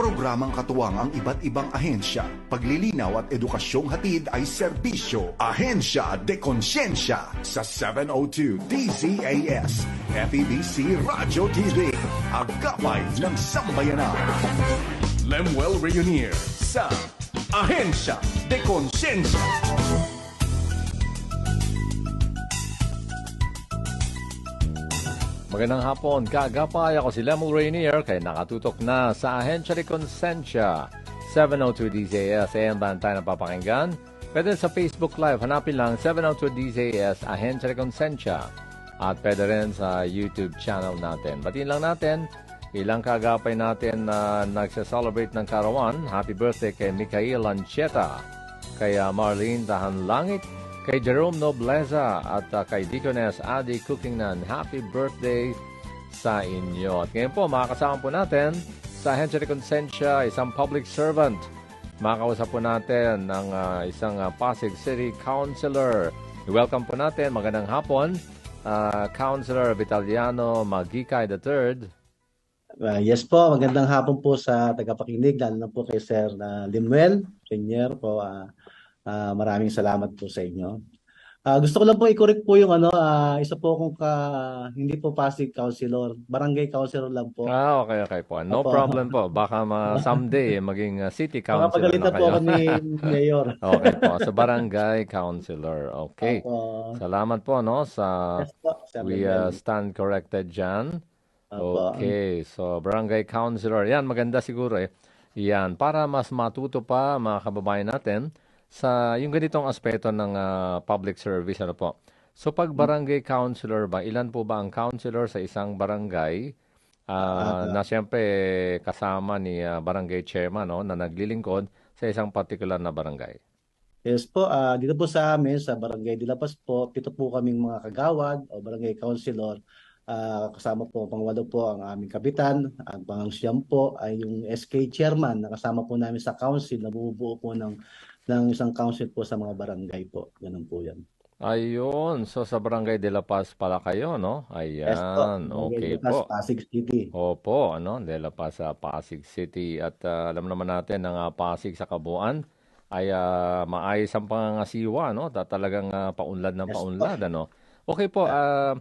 Programang katuwang ang iba't ibang ahensya. Paglilinaw at edukasyong hatid ay serbisyo. Ahensya de Konsyensya sa 702 DZAS. FEBC Radio TV. Agapay ng Sambayanan. Lemuel Reunier sa Ahensya de Konsyensya. Magandang hapon, kagapay ako si Lemuel Rainier kaya nakatutok na sa Ahensya de Consensya 702 DZS AM band tayo napapakinggan. Pwede sa Facebook Live, hanapin lang 702 DZS Ahensya de Consensya at pwede rin sa YouTube channel natin. Batiin lang natin, ilang kagapay natin na nagsa-celebrate ng karawan. Happy birthday kay Mikhail Ancheta, kay uh, Marlene Tahan Langit, kay Jerome Nobleza at uh, kay Deaconess Adi Cookingnan. Happy birthday sa inyo. At ngayon po, makakasama po natin sa de Consensya, isang public servant. Makakausap po natin ng uh, isang uh, Pasig City Councilor. Welcome po natin, magandang hapon, uh, Councilor Vitaliano Magikay III. Uh, yes po, magandang hapon po sa tagapakinig, lalo na po kay Sir uh, Limuel, Senior po. Uh, Uh, maraming salamat po sa inyo. Uh, gusto ko lang po i-correct po yung ano, uh, isa po akong ka, hindi po Pasig Councilor, Barangay Councilor lang po. Ah, okay, okay po. No Opo. problem po. Baka ma someday maging uh, City Councilor na kayo. po ako ni Mayor. okay po. So, Barangay Councilor. Okay. Opo. Salamat po, no, sa yes po, we uh, stand corrected dyan. Opo. Okay. So, Barangay Councilor. Yan, maganda siguro eh. Yan, para mas matuto pa mga kababayan natin, sa yung ganitong aspeto ng uh, public service ano po. So pag barangay councilor ba, ilan po ba ang councilor sa isang barangay uh, uh, na siyempre kasama ni uh, barangay chairman no na naglilingkod sa isang particular na barangay? Yes po, uh, dito po sa amin sa barangay Dilapas po, pito po kaming mga kagawad o barangay councilor. Uh, kasama po pangwalo po ang aming kapitan, ang pangangsiyam po ay yung SK chairman na kasama po namin sa council na bubuo po ng ng isang council po sa mga barangay po. Ganun po yan. Ayun. So sa Barangay de la Paz pala kayo, no? Ayan. Yes po. Okay de po. Pasig City. Opo, ano? De la Paz sa Pasig City. At uh, alam naman natin ng uh, Pasig sa Kabuuan ay uh, maayos ang pangangasiwa, no? Ta talagang uh, paunlad ng yes, paunlad, po. ano? Okay po, uh,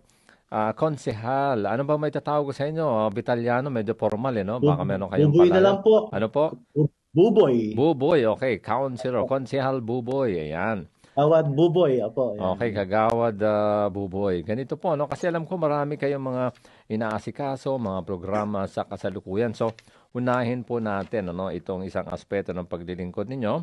uh, konsehal, ano ba may tatawag ko sa inyo? Uh, Bitaliano, medyo formal, eh, no? Baka meron kayong palayan. na lang po. Ano po? Buboy. Buboy, okay. Councilor, Konsehal Buboy, ayan. Kagawad Buboy, apo. Ayan. Okay, Kagawad uh, Buboy. Ganito po, no? Kasi alam ko marami kayong mga inaasikaso, mga programa sa kasalukuyan. So, unahin po natin ano, itong isang aspeto ng paglilingkod ninyo.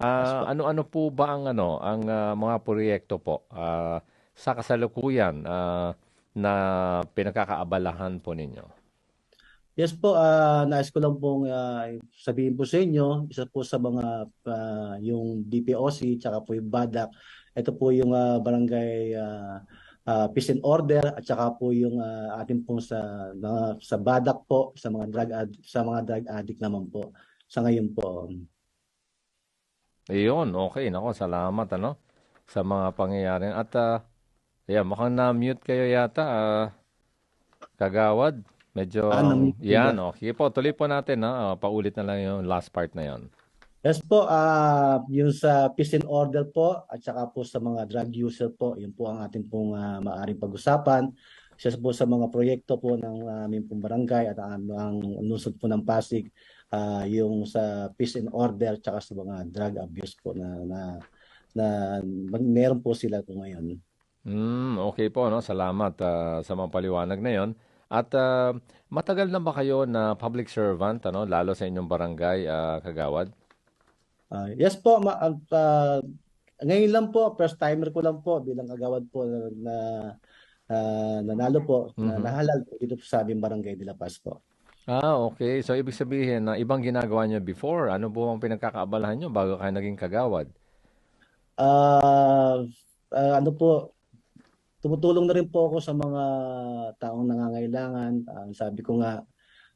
Uh, ano-ano po ba ang ano, ang uh, mga proyekto po uh, sa kasalukuyan uh, na pinagkakaabalahan po ninyo? Yes po, uh, nais ko lang pong uh, sabihin po sa inyo, isa po sa mga uh, yung DPOC tsaka po yung BADAC. Ito po yung uh, barangay uh, uh, peace and order at saka po yung uh, atin pong sa uh, sa BADAC po sa mga drug ad, sa mga drug addict naman po sa ngayon po. Ayun, okay. Nako, salamat ano sa mga pangyayari. At uh, yeah, mukhang na-mute kayo yata, uh, kagawad. Medyo, ah, yan, oh. Sige po, tuloy po natin, no? Uh, paulit na lang yung last part na yon. Yes po, uh, yung sa peace and order po, at saka po sa mga drug user po, yun po ang ating pong uh, maaring pag-usapan. Isa po sa mga proyekto po ng aming pong barangay at ang, ang nusod po ng Pasig, uh, yung sa peace and order, at saka sa mga drug abuse po na, na, na, na meron po sila po ngayon. Mm, okay po, no? salamat uh, sa mga paliwanag na yon. At uh, matagal na ba kayo na public servant, ano, lalo sa inyong barangay, uh, Kagawad? Uh, yes po, ma- uh, ngayon lang po, first timer ko lang po bilang kagawad po na, na uh, nanalo po, mm-hmm. na nahalal po dito po sa aming barangay de La Paz po. Ah, okay. So, ibig sabihin na ibang ginagawa niyo before. Ano po ang pinagkakaabalahan niyo bago kayo naging kagawad? Uh, uh, ano po, tumutulong na rin po ako sa mga taong nangangailangan. Uh, sabi ko nga,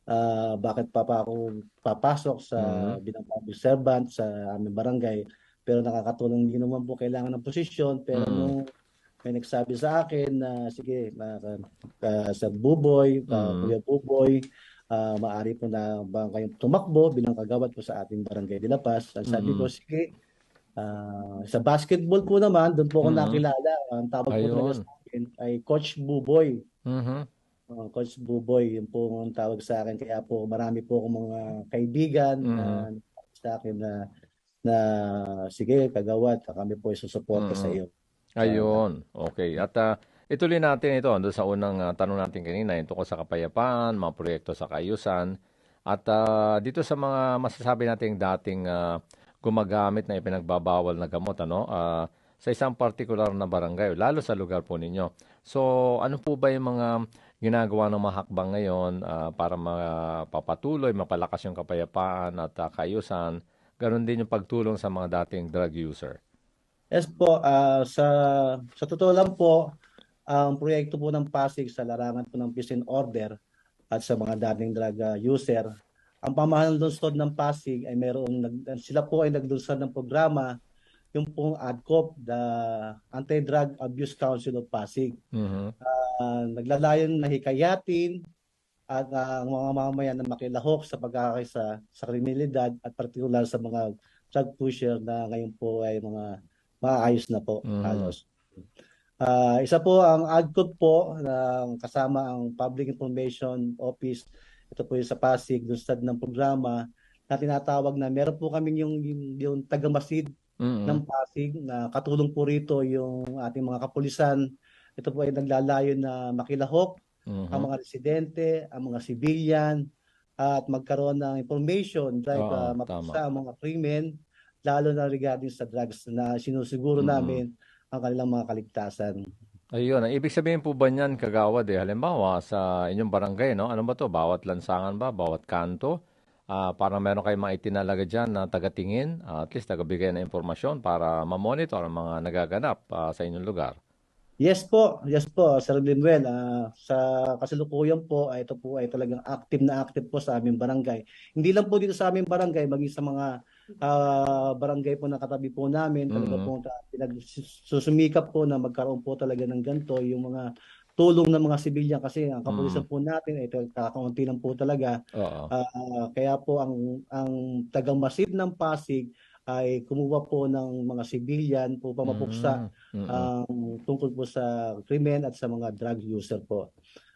uh, bakit pa pa ako papasok sa mm-hmm. bilang public servant sa aming barangay. Pero nakakatulong din naman po kailangan ng posisyon. Pero mm-hmm. nung may nagsabi sa akin na sige, uh, uh, sa Buboy, uh, mm-hmm. Kuya Buboy, ah, maaari po na ba kayong tumakbo bilang kagawad po sa ating Barangay de La Paz. Ang sabi Mm. ko, sige, ah, sa basketball po naman, doon po ako Mm. nakilala. Ang tawag po talaga Ayun. sa akin ay Coach Buboy. Mhm. Uh, Coach Buboy, yun po ang tawag sa akin. Kaya po marami po akong mga kaibigan na sa akin na na sige, kagawad, kami po isusuporta Mm. sa iyo. Ayun. Okay. At ah, ituloy natin ito doon sa unang ah, tanong natin kanina, yung tungkol sa kapayapaan, mga proyekto sa kaayusan. At ah, dito sa mga masasabi nating dating ah, gumagamit na ipinagbabawal na gamot, ano, ah, sa isang particular na barangay, lalo sa lugar po ninyo. So, ano po ba yung mga ginagawa ng mga hakbang ngayon ah, para mapapatuloy, mapalakas yung kapayapaan at ah, kaayusan? Ganon din yung pagtulong sa mga dating drug user. Yes po, ah, sa sa totoo lang po, ang proyekto po ng Pasig sa larangan po ng peace and order at sa mga dating drug user, ang pamahalang lungsod ng Pasig ay mayroong nag, sila po ay naglunsad ng programa yung pong ADCOP, the Anti-Drug Abuse Council of Pasig. Mhm. Ah, naglalayon na hikayatin at ah, ang mga mamamayan na makilahok sa pagkakay sa, sa kriminalidad at partikular sa mga drug pusher na ngayon po ay mga maayos na po Mhm. halos. Ah, isa po ang AGCOP po na kasama ang Public Information Office. Ito po yung sa Pasig, lunsad ng programa na tinatawag na meron po kaming yung, yung, yung tagamasid Mhm. ng Pasig na katulong po rito yung ating mga kapulisan. Ito po ay naglalayon na makilahok Mhm. ang mga residente, ang mga civilian at magkaroon ng information like Oo, uh, tama. mapaksa ang mga krimen lalo na regarding sa drugs na sinusiguro Mm. namin ang kanilang mga kaligtasan. Ayun, ang ibig sabihin po ba niyan, kagawad eh, halimbawa sa inyong barangay, no? Ano ba to? Bawat lansangan ba? Bawat kanto? Ah, para meron kayong mga itinalaga dyan na tagatingin, ah, at least tagabigay ng impormasyon para mamonitor ang mga nagaganap ah, sa inyong lugar. Yes po, yes po, Sir Limuel. Ah, sa kasalukuyan po, ay ito po ay talagang active na active po sa aming barangay. Hindi lang po dito sa aming barangay, maging sa mga ah, barangay po na katabi po namin, talaga Mhm. po pinagsusumikap po na magkaroon po talaga ng ganito, yung mga tulong ng mga sibilyan kasi ang kapulisan po natin ay kakaunti lang po talaga. Ah, kaya po ang ang tagamasid ng Pasig ay kumuha po ng mga sibilyan po pamapuksa Mm, mm, ang tungkol po sa krimen at sa mga drug user po.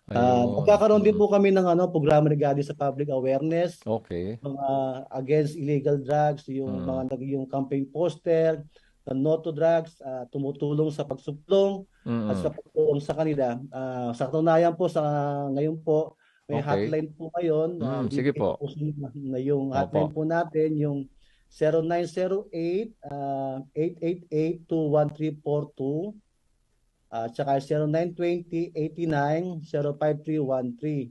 Ah, magkakaroon din po kami ng ano programa regarding sa public awareness, Okay. mga against illegal drugs, yung Mm. mga yung campaign poster, the no to drugs, ah, tumutulong sa pagsuplong Mm, at sa pagtulong sa kanila. Ah, sa katunayan po sa ngayon po may Okay. hotline po ngayon. ah, Mm, sige po. na, na yung Opo. hotline po natin yung 0908 ah, 888-21342 at saka 0920-89-05313.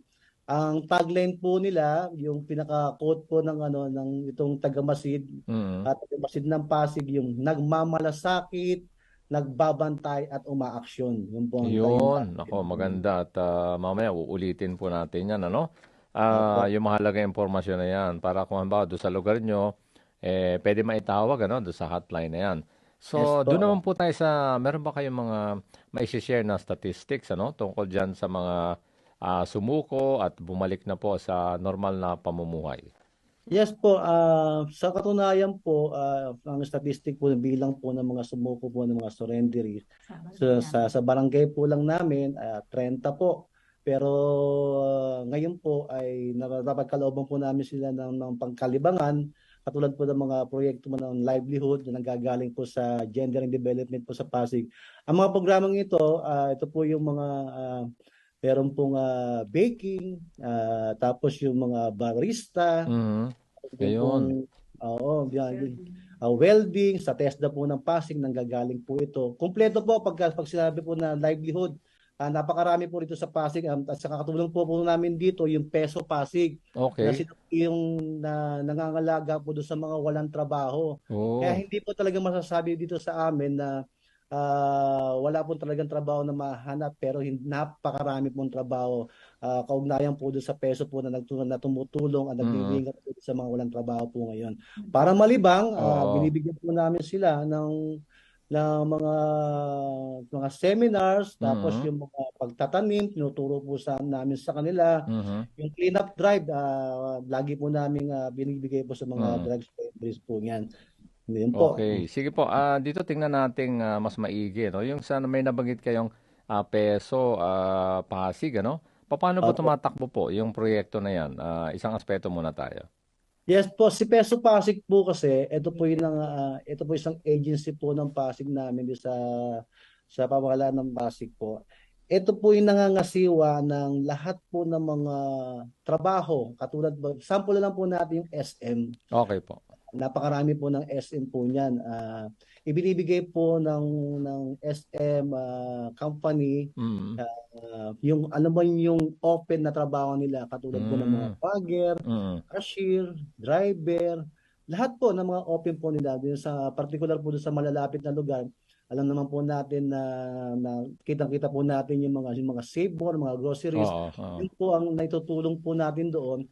Ang tagline po nila, yung pinaka-quote po ng ano ng itong tagamasid mm. at tagamasid ng Pasig yung nagmamalasakit, nagbabantay at umaaksyon. Yun po ang Yun, tagline. ako maganda at ah, mamaya uulitin po natin yan, ano? Ah, yung mahalaga impormasyon na yan para kung halimbawa doon sa lugar nyo, eh, pwede maitawag, ano, doon sa hotline na yan. So, Yes po. doon naman po tayo sa, meron ba kayong mga mai-share na statistics, ano, tungkol dyan sa mga ah, sumuko at bumalik na po sa normal na pamumuhay? Yes po, ah, sa katunayan po, ah, ang statistic po bilang po ng mga sumuko po ng mga surrenderies sa, sa, sa barangay po lang namin, ah, 30 po. Pero ah, ngayon po ay napagkalooban po namin sila ng, ng pangkalibangan katulad po ng mga proyekto mo ng livelihood na nanggagaling po sa gender and development po sa Pasig. Ang mga programang ito, ah, ito po yung mga ah, meron pong ah, baking, ah, tapos yung mga barista, Mhm. Ayun. pong- Oo, yan. Ah, welding, sa TESDA po ng Pasig, nanggagaling po ito. Kompleto po pag, pag sinabi po na livelihood. Ah, napakarami po rito sa Pasig. Um, at sa katulong po po namin dito, yung Peso Pasig. Okay. po yung na, nangangalaga po doon sa mga walang trabaho. Oo. Kaya hindi po talaga masasabi dito sa amin na ah, wala po talagang trabaho na mahanap pero napakarami pong trabaho. Ah, kaugnayan po doon sa peso po na, nagtu- na tumutulong at Mm. naglilingap po sa mga walang trabaho po ngayon. Para malibang, ah, Oo. binibigyan po namin sila ng ng mga mga seminars, tapos Mhm. yung mga pagtatanim, tinuturo po sa namin sa kanila. Mhm. Yung cleanup drive, ah, lagi po namin ah, binibigay po sa mga Mm. drugs libraries po yan. Yun po. Okay. Sige po. Ah, dito tingnan natin ah, mas maigi, no? Yung sa may nabanggit kayong ah, peso ah, Pasig, ano? Paano po Opo. tumatakbo po yung proyekto na yan? Ah, isang aspeto muna tayo. Yes po, si Peso Pasig po kasi, ito po yung ah, ito po isang agency po ng Pasig namin sa sa pamahalaan ng Pasig po. Ito po yung nangangasiwa ng lahat po ng mga trabaho, katulad sample lang po natin yung SM. Okay po. Napakarami po ng SM po niyan. Ah, ibinibigay po ng ng SM ah, company Mm. ah, yung alam mo yung open na trabaho nila katulad po ng mga Mm. bagger, Mm. cashier, driver, lahat po ng mga open po nila dun sa particular po sa malalapit na lugar. Alam naman po natin na, na kitang-kita po natin yung mga yung mga save mga groceries. Oo. oo. Yun po ang naitutulong po natin doon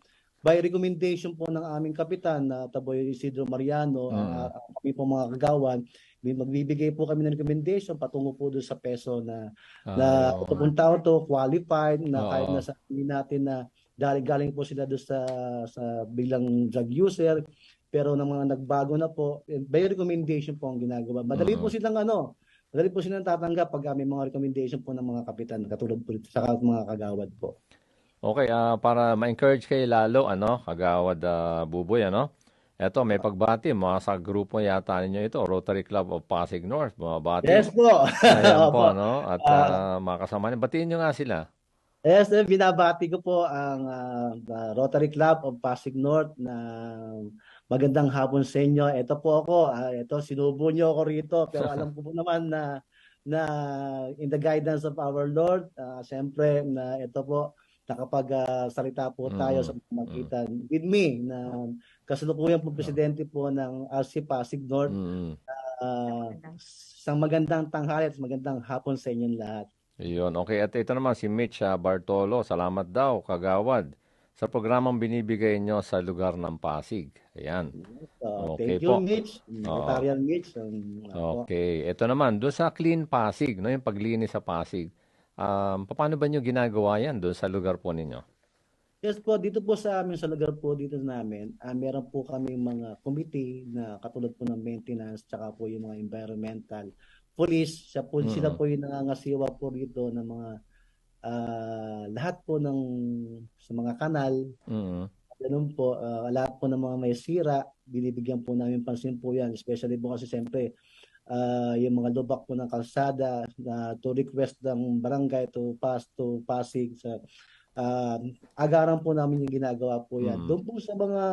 by recommendation po ng aming kapitan na Taboy Isidro Mariano, ah, ah, kami po mga kagawan, may magbibigay po kami ng recommendation patungo po doon sa peso na na ito pong tao to qualified na Oo. kahit na sabihin natin na dahil galing po sila doon sa sa bilang drug user pero ng mga nagbago na po eh, by recommendation po ang ginagawa. Madali po Mm. silang ano, madali po silang tatanggap pag may mga recommendation po ng mga kapitan katulad po sa mga kagawad po. Okay, ah, para ma-encourage kayo lalo, ano, kagawad ah, Buboy, ano? Eto, may pagbati, mga sa grupo yata ninyo ito, Rotary Club of Pasig North, mga bati. Yes po. Ayan po, ano? At Ah. ah, mga kasama niyo, batiin nyo nga sila. Yes, eh, binabati ko po ang ah, Rotary Club of Pasig North na magandang hapon sa inyo. Ito po ako, ah, ito sinubo niyo ako rito pero alam ko po naman na na in the guidance of our Lord, ah, siyempre na ito po nakapag-salita po tayo Mm, sa pamagitan with me na kasalukuyan po presidente po ng RC Pasig North. Mm. Ah, isang magandang tanghali at magandang hapon sa inyong lahat. Yun, okay. At ito naman si Mitch ah, Bartolo, salamat daw, kagawad, sa programang binibigay nyo sa lugar ng Pasig. Ayan. So, Okay thank you, po. Mitch. Secretarial Mitch. Um. Okay. Ito naman, doon sa Clean Pasig, no, yung paglinis sa Pasig, um, paano ba nyo ginagawa yan doon sa lugar po ninyo? Yes po, dito po sa amin, sa lugar po dito namin, ah, meron po kami mga committee na katulad po ng maintenance, tsaka po yung mga environmental, police, siya po, Mm. sila po yung nangangasiwa po dito ng mga ah, lahat po ng sa mga kanal, Mm. ganun po, ah, lahat po ng mga may sira, binibigyan po namin pansin po yan, especially po kasi siyempre, ah, yung mga lubak po ng kalsada na to request ng barangay to pass to Pasig sa ah, agaran po namin yung ginagawa po yan. Mm. Doon po sa mga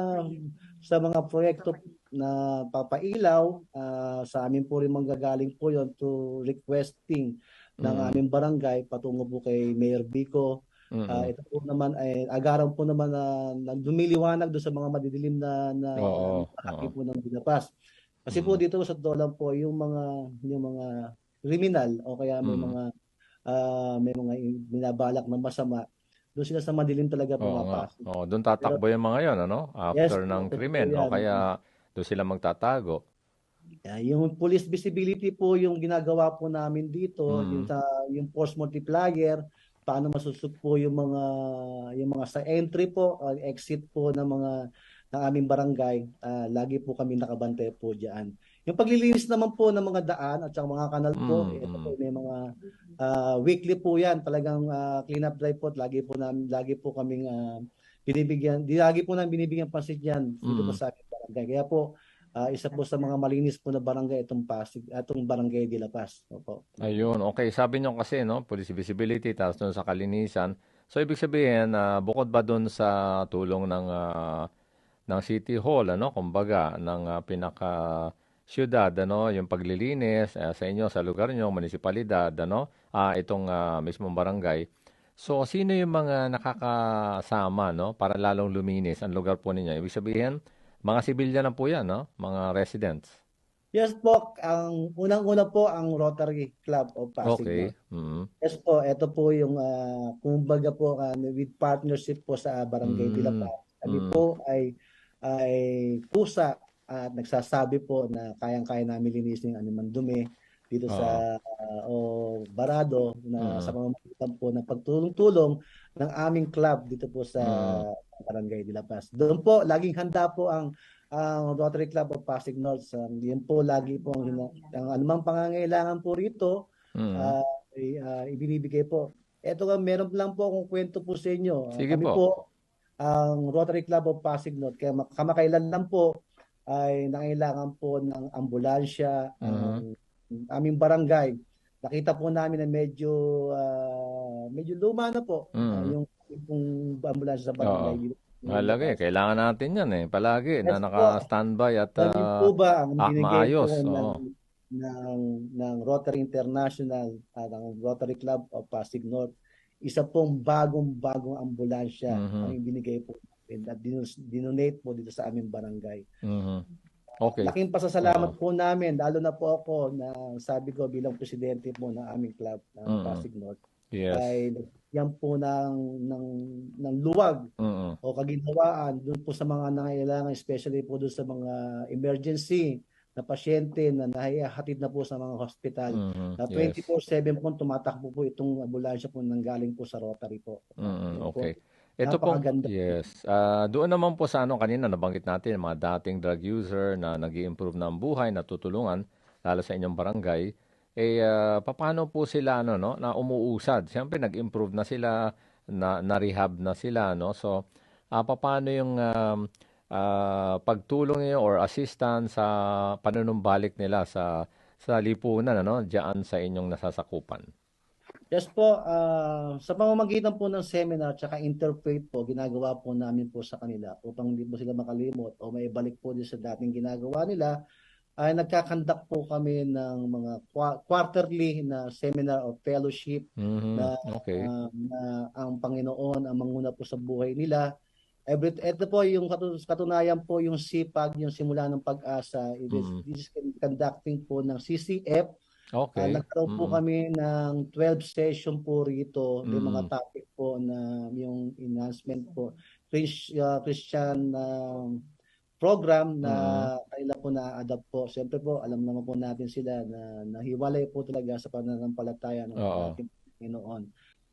sa mga proyekto na papailaw ah, sa amin po rin manggagaling po yon to requesting ng Mm. aming barangay patungo po kay Mayor Bico. Mm. Ah, ito po naman ay agaran po naman na, na lumiliwanag doon sa mga madidilim na na Oo, bahagi oo. po ng binapas. Kasi po Mm. dito sa Dolan po yung mga yung mga kriminal o kaya may Mm. mga ah, may mga binabalak na masama doon sila sa madilim talaga pumapasok. Oo, doon tatakbo yung mga yon, ano? Yes After po, ng totoo krimen. O kaya doon sila magtatago. Ah, yung police visibility po yung ginagawa po namin dito, Mm. yung sa yung force multiplier, paano masusuk po yung mga yung mga sa entry po, or exit po ng mga ng aming barangay, ah, lagi po kami nakabantay po diyan. Yung paglilinis naman po ng mga daan at saka mga kanal po, Mm, ito mm. po may mga ah, weekly po 'yan, talagang ah, clean up drive po, lagi po namin lagi po kaming ah, binibigyan, di lagi po namin binibigyan pansin diyan dito po Mm. sa aming barangay. Kaya po Ah, isa po sa mga malinis po na barangay itong Pasig, atong barangay de La Paz. Opo. Ayun, okay. Sabi nyo kasi, no, police visibility, tapos doon sa kalinisan. So, ibig sabihin, na bukod ba doon sa tulong ng, ah, ng City Hall, ano, kumbaga, ng ah, pinaka syudad, ano, yung paglilinis eh, sa inyo, sa lugar nyo, munisipalidad, ano, ah, itong ah, mismong barangay. So, sino yung mga nakakasama, no, para lalong luminis ang lugar po ninyo? Ibig sabihin, mga sibilyan na po yan, no, mga residents. Yes po, ang unang-una po ang Rotary Club of Pasig. Okay. North. Mm. Yes po, ito po yung ah, kumbaga po ah, with partnership po sa barangay de La Mm. Paz. Kami Mm. po ay ay kusa at nagsasabi po na kayang-kaya namin linisin ang anumang dumi dito Oo. sa ah, o Barado na Mm. sa pamamagitan po ng pagtulong-tulong ng aming club dito po sa Mm. Barangay de La Paz. Doon po laging handa po ang ang Rotary Club of Pasig North. Um, yun po lagi po ang, ang anumang pangangailangan po rito Mm. ay, ah, ibinibigay po. Ito meron lang po akong kwento po sa inyo. Ah, Sige kami po. po, ang Rotary Club of Pasig North, kaya mak- kamakailan lang po ay nangailangan po ng ambulansya ang aming barangay. Nakita po namin na medyo ah, medyo luma na po ah, yung yung ambulansya sa barangay. Mahalaga eh. Kailangan natin yan eh. Palagi na Yes po. naka-standby at po ba ang ah, maayos, po ng, oo. ng, ng Rotary International at ang Rotary Club of Pasig North? Isa pong bagong-bagong ambulansya Mhm. ang ibinigay po natin at dinonate po dito sa aming barangay. mhm. Okay. Laking pasasalamat po namin, lalo na po ako na sabi ko bilang presidente po ng aming club ng Mhm. Pasig North Yes. ay yan po ng, ng, ng luwag Mm-mm. o kaginhawaan doon po sa mga nangailangan, especially po doon sa mga emergency na pasyente na nahihatid na po sa mga hospital. Mhm. Na Yes. 24/7 po tumatakbo po itong ambulansya po nanggaling po sa Rotary po. Mm, po. okay. Ito po, yes. Ah, doon naman po sa ano kanina nabanggit natin mga dating drug user na nag improve na ang buhay, natutulungan lalo sa inyong barangay. Eh ah, paano po sila ano no na umuusad? Siyempre nag-improve na sila, na na-rehab na sila no. So ah, paano yung um, ah, pagtulong niyo or assistance sa panunumbalik nila sa sa lipunan ano diyan sa inyong nasasakupan? Yes po, ah, sa pamamagitan po ng seminar tsaka interfaith po, ginagawa po namin po sa kanila upang hindi po sila makalimot o maibalik po din sa dating ginagawa nila ay nagkakandak po kami ng mga qua- quarterly na seminar or fellowship Mhm. na, Okay. ah, na ang Panginoon ang manguna po sa buhay nila. Every, ito po yung katu- katunayan po yung SIPAG, yung simula ng pag-asa. It is, Mm. this is conducting po ng CCF Ah, Okay. nagkaroon po Mm. kami ng 12 session po rito. May mga Mm. topic po na yung enhancement po. Chris, uh, Christian uh, program na kanila po na-adapt po. Siyempre po, alam naman po natin sila na nahiwalay po talaga sa pananampalataya ng Oo. ating Panginoon.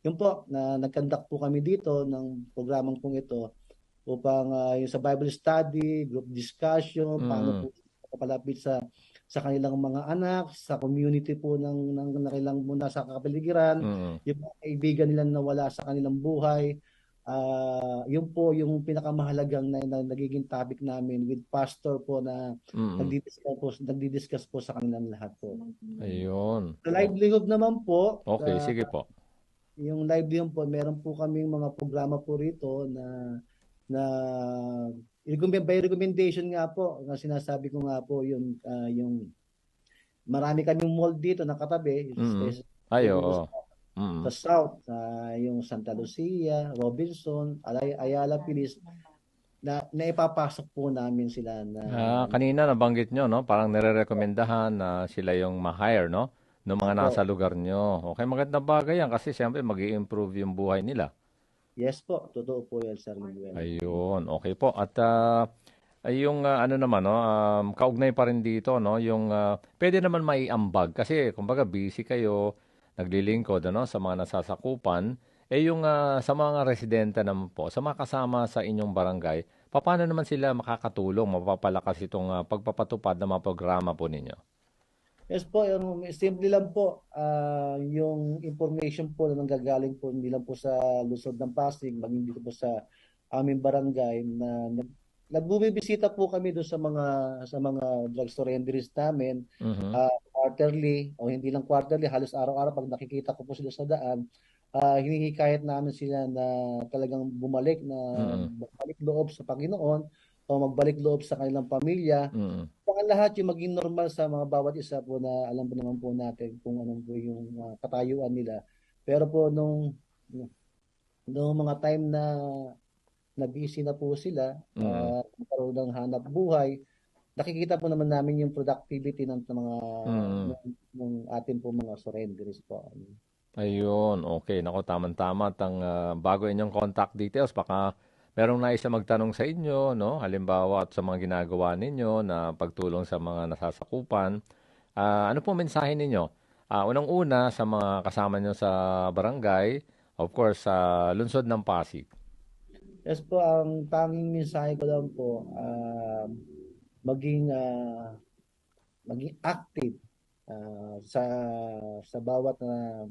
Yun po, na nag-conduct po kami dito ng programang pong ito upang ah, yung sa Bible study, group discussion, paano Mm. po kapalapit sa sa kanilang mga anak, sa community po ng ng kanilang muna sa kapaligiran, Mm. yung mga kaibigan nila na wala sa kanilang buhay. Ah, yun po yung pinakamahalagang na, na nagiging topic namin with pastor po na Mm. nagdi-discuss po, nagdi-discuss po sa kanilang lahat po. Ayun. Sa livelihood naman po, Okay, ah, sige po. yung livelihood po, meron po kaming mga programa po rito na na by recommendation nga po, na sinasabi ko nga po yung ah, yung marami kaming mall dito nakatabi, Mm. especially Ay, oo. Mm. sa South, ah, yung Santa Lucia, Robinson, Alay, Ayala, Pilis, na naipapasok po namin sila na Ah, kanina nabanggit nyo, no? Parang nire-recomendahan na sila yung ma-hire, no? Ng mga nasa lugar nyo. Okay, magandang bagay yan kasi siyempre mag improve yung buhay nila. Yes po, totoo po yan, Sir Miguel. Ayun, okay po. At ay yung ah, ano naman, no? Um, kaugnay pa rin dito, no? Yung ah, pwede naman maiambag kasi kumbaga busy kayo, naglilingkod, ano? Sa mga nasasakupan. Eh yung ah, sa mga residente naman po, sa mga kasama sa inyong barangay, paano naman sila makakatulong, mapapalakas itong ah, pagpapatupad ng mga programa po ninyo? Yes po, yung simple lang po, ah, yung information po na nanggagaling po hindi lang po sa lungsod ng Pasig, maging dito po sa aming barangay na nag nagbubisita po kami doon sa mga sa mga drugstore surrenderies namin Mhm. ah, quarterly o hindi lang quarterly, halos araw-araw pag nakikita ko po sila sa daan, ah, hinihikayat namin sila na talagang bumalik na Mm. bumalik loob sa Panginoon o magbalik loob sa kanilang pamilya Mm. Baka lahat yung maging normal sa mga bawat isa po na alam po naman po natin kung anong po yung uh, katayuan nila. Pero po nung nung mga time na na busy na po sila, Mm. uh, nagkaroon ng hanap buhay, nakikita po naman namin yung productivity ng mga Mm. ng, ng atin po mga surrenderies po. Ayun, okay. Nako, tamang-tama. At ang ah, bago inyong contact details, baka merong nais na magtanong sa inyo, no? Halimbawa, at sa mga ginagawa ninyo na pagtulong sa mga nasasakupan. Ah, ano po mensahe ninyo Ah, unang-una sa mga kasama nyo sa barangay, of course, sa lungsod ng Pasig. Yes po, ang tanging mensahe ko lang po, ah, maging ah, maging active ah, sa sa bawat na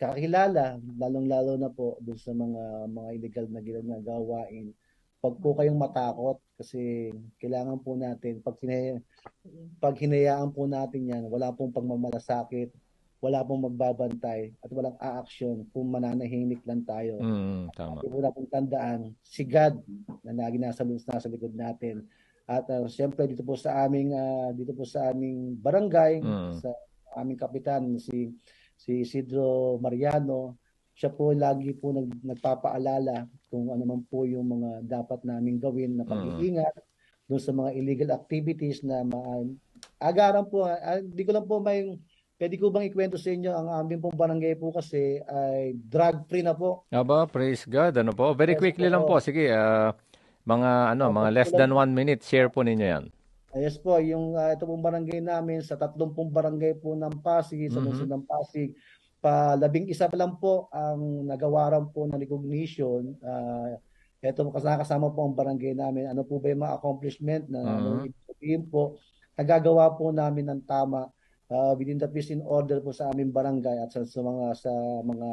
kakilala, lalong-lalo na po dun sa mga mga illegal na ginagawain. Pag po kayong matakot kasi kailangan po natin pag hinay, pag hinayaan po natin 'yan, wala pong pagmamalasakit, wala pong magbabantay at walang aaksyon kung mananahimik lang tayo. Mm, tama. Hindi mo na pong tandaan, si God na lagi nasa, nasa likod natin. At uh, siyempre dito po sa aming ah, dito po sa aming barangay, Mm. sa aming kapitan si si Isidro Mariano, siya po lagi po nag, nagpapaalala kung ano man po yung mga dapat naming gawin na pag-iingat doon sa mga illegal activities na ma agaran po, ah, hindi ko lang po may Pwede ko bang ikwento sa inyo ang aming pong barangay po kasi ay drug free na po. Aba, praise God. Ano po? Very Yes quickly po. lang po. Sige, ah, mga ano, mga less than one minute. Share po ninyo yan. Ah, Yes po, yung ah, ito pong barangay namin sa tatlong pong barangay po ng Pasig, sa lungsod ng Pasig, pa labing isa pa lang po ang nagawaran po ng recognition. Ah, ito po kasama po ang barangay namin. Ano po ba yung mga accomplishment na sabihin po, nagagawa po namin ng tama ah, within the peace in order po sa aming barangay at sa, sa mga sa mga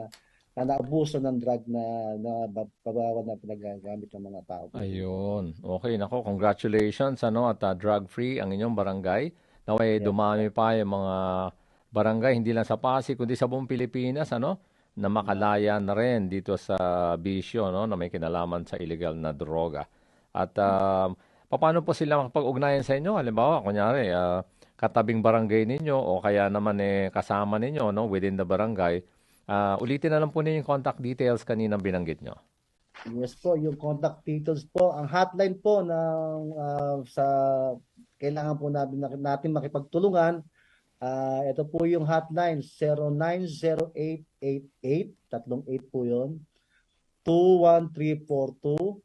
na naabuso ng drug na na babawal na pinagagamit ng mga tao. Ayun. Okay, nako, congratulations ano at ah, drug-free ang inyong barangay. Naway dumami pa yung mga barangay hindi lang sa Pasig kundi sa buong Pilipinas ano na makalaya na rin dito sa bisyo no na may kinalaman sa illegal na droga. At ah, paano po sila makapag-ugnayan sa inyo? Halimbawa, kunyari, ah, katabing barangay ninyo o kaya naman eh kasama ninyo no within the barangay. Ah, ulitin na lang po ninyo yung contact details kaninang binanggit nyo. Yes po, yung contact details po, ang hotline po ng ah, sa kailangan po natin natin makipagtulungan. Ah, ito po yung hotline 090888 tatlong 8 po 'yon. 21342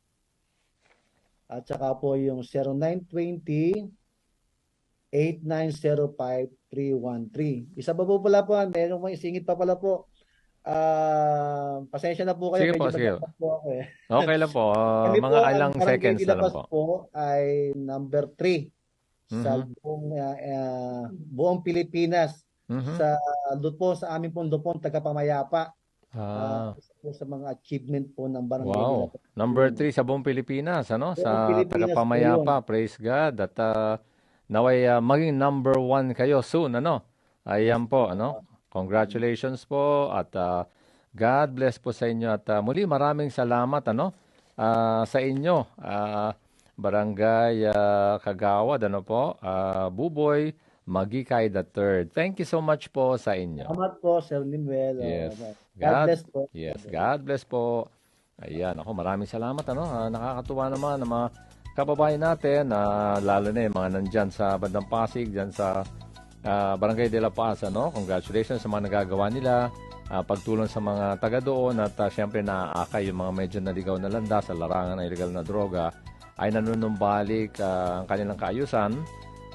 at saka po yung 0920 8905313. Isa pa po pala po, meron pang isingit pa pala po. Ah, pasensya na po kayo, Sige po, sige. po ako eh. Okay lang po. Kami mga po, ang alang seconds na lang po. po ay number 3 sa Mhm. buong, ah, ah, buong Pilipinas. Mhm. Sa doon po sa amin pong doon po tagapamayapa. Ah, isa po sa mga achievement po ng barangay wow. Ilabas. Number three sa buong Pilipinas, ano? Buong Sa Pilipinas tagapamayapa. Praise God. At ah, naway ah, maging number one kayo soon, ano? Ayan po, ano? Congratulations po at ah, God bless po sa inyo at ah, muli maraming salamat, ano? Ah, sa inyo, ah, Barangay ah, Kagawad, ano po? Ah, Buboy Magikay the Third. Thank you so much po sa inyo. Salamat po, Sir Linuel. Yes. God, God- bless po. Yes, God bless po. Ayan, ako maraming salamat ano. Nakakatuwa naman ng mga kababayan natin na lalo na yung mga nandyan sa bandang Pasig, dyan sa ah, Barangay de la Paz, ano. Congratulations sa mga nagagawa nila. ah, pagtulong sa mga taga doon at ah, syempre naaakay yung mga medyo naligaw na landa sa larangan ng illegal na droga ay nanunumbalik ah, ang kanilang kaayusan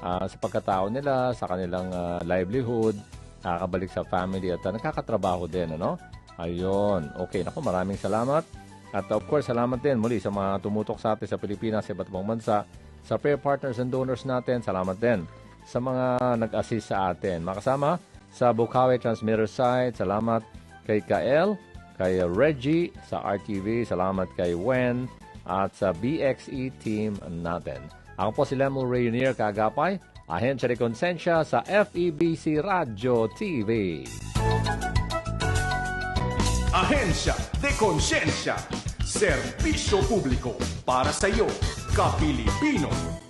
ah, sa pagkatao nila, sa kanilang ah, livelihood, nakakabalik sa family at ah, nakakatrabaho din, ano? Ayun. Okay, nako maraming salamat. At of course, salamat din muli sa mga tumutok sa atin sa Pilipinas, sa iba't ibang bansa, sa prayer partners and donors natin. Salamat din sa mga nag-assist sa atin. Makasama sa Bukawi Transmitter site, salamat kay Kael, kay Reggie sa RTV, salamat kay Wen, at sa BXE team natin. Ako po si Lemel Rainier Kagapay, ahensya de Konsensya sa FEBC Radio TV. Ahensya de Konsensya. Serbisyo publiko para sa iyo, Kapilipino.